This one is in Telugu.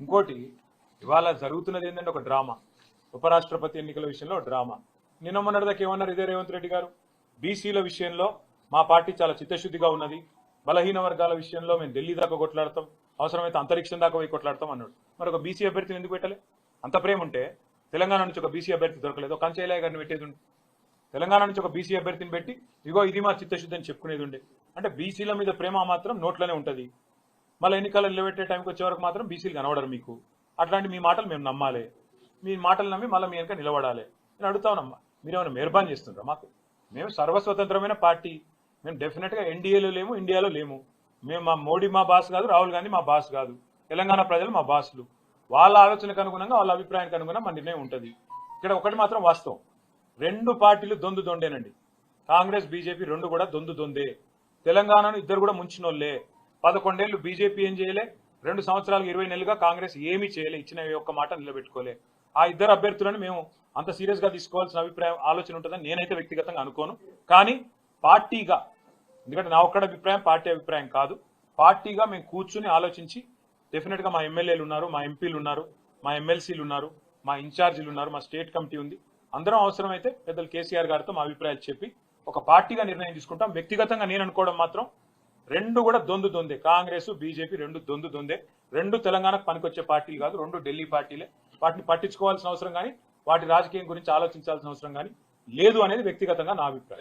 ఇంకోటి ఇవాళ జరుగుతున్నది ఏంటంటే ఒక డ్రామా. ఉపరాష్ట్రపతి ఎన్నికల విషయంలో డ్రామా. నిన్న మొన్నటిదాకా ఏమన్నారు ఇదే రేవంత్ రెడ్డి గారు? బీసీల విషయంలో మా పార్టీ చాలా చిత్తశుద్ధిగా ఉన్నది. బలహీన వర్గాల విషయంలో మేము ఢిల్లీ దాకా కొట్లాడతాం. అవసరమైతే అంతరిక్షం దాకా పోయి కొట్లాడతాం అన్నాడు. మరి ఒక బీసీ అభ్యర్థిని ఎందుకు పెట్టలే? అంత ప్రేమ ఉంటే తెలంగాణ నుంచి ఒక బీసీ అభ్యర్థి దొరకలేదు. కంచైలయ్య గారిని పెట్టేది ఉండే. తెలంగాణ నుంచి ఒక బీసీ అభ్యర్థిని పెట్టి ఇగో ఇది మా చిత్తశుద్ధి అని చెప్పుకునేది ఉండే. అంటే బీసీల మీద ప్రేమ మాత్రం నోట్లోనే ఉంటుంది. మళ్ళీ ఎన్నికలు నిలబెట్టే టైంకి వచ్చే వరకు మాత్రం బీసీలు కనబడరు మీకు. అట్లాంటి మీ మాటలు మేము నమ్మాలి. మీ మాటలు నమ్మి మళ్ళీ మీ వెనక నిలబడాలి. నేను అడుగుతా ఉన్నామ్మా మీరేమైనా మెహర్బాన్ చేస్తుండ్రా మాకు? మేము సర్వస్వతంత్రమైన పార్టీ. మేము డెఫినెట్గా ఎన్డీఏలో లేము ఇండియాలో లేము. మేము మా మోడీ మా బాస్ కాదు రాహుల్ గాంధీ మా బాస్ కాదు. తెలంగాణ ప్రజలు మా బాసులు. వాళ్ళ ఆలోచనకు అనుగుణంగా వాళ్ళ అభిప్రాయానికి అనుగుణంగా మా నిర్ణయం ఉంటుంది. ఇక్కడ ఒకటి మాత్రం వాస్తవం. రెండు పార్టీలు దొందు దొండేనండి. కాంగ్రెస్ బీజేపీ రెండు కూడా దొందు దొందే. తెలంగాణను ఇద్దరు కూడా ముంచినోళ్ళే. పదకొండేళ్ళు బీజేపీ ఏం చేయలే రెండు సంవత్సరాలకు ఇరవై నెలలుగా కాంగ్రెస్ ఏమీ చేయలే ఇచ్చిన ఒక్క మాట నిలబెట్టుకోలే. ఆ ఇద్దరు అభ్యర్థులను మేము అంత సీరియస్గా తీసుకోవాల్సిన అభిప్రాయం ఆలోచన ఉంటుందని నేనైతే వ్యక్తిగతంగా అనుకోను. కానీ పార్టీగా ఎందుకంటే నా ఒక్కడ అభిప్రాయం పార్టీ అభిప్రాయం కాదు. పార్టీగా మేము కూర్చుని ఆలోచించి డెఫినెట్గా మా ఎమ్మెల్యేలు ఉన్నారు మా ఎంపీలు ఉన్నారు మా ఎమ్మెల్సీలు ఉన్నారు మా ఇన్ఛార్జీలు ఉన్నారు మా స్టేట్ కమిటీ ఉంది. అందరం అవసరమైతే పెద్దలు కేసీఆర్ గారితో మా అభిప్రాయాలు చెప్పి ఒక పార్టీగా నిర్ణయం తీసుకుంటాం. వ్యక్తిగతంగా నేను అనుకోవడం మాత్రం రెండు కూడా దొందు దొందే. కాంగ్రెస్ బీజేపీ రెండు దొందు దొందే. రెండు తెలంగాణకు పనికొచ్చే పార్టీలు కాదు రెండు ఢిల్లీ పార్టీలే. వాటిని పట్టించుకోవాల్సిన అవసరం కానీ వాటి రాజకీయం గురించి ఆలోచించాల్సిన అవసరం కానీ లేదు అనేది వ్యక్తిగతంగా నా అభిప్రాయం.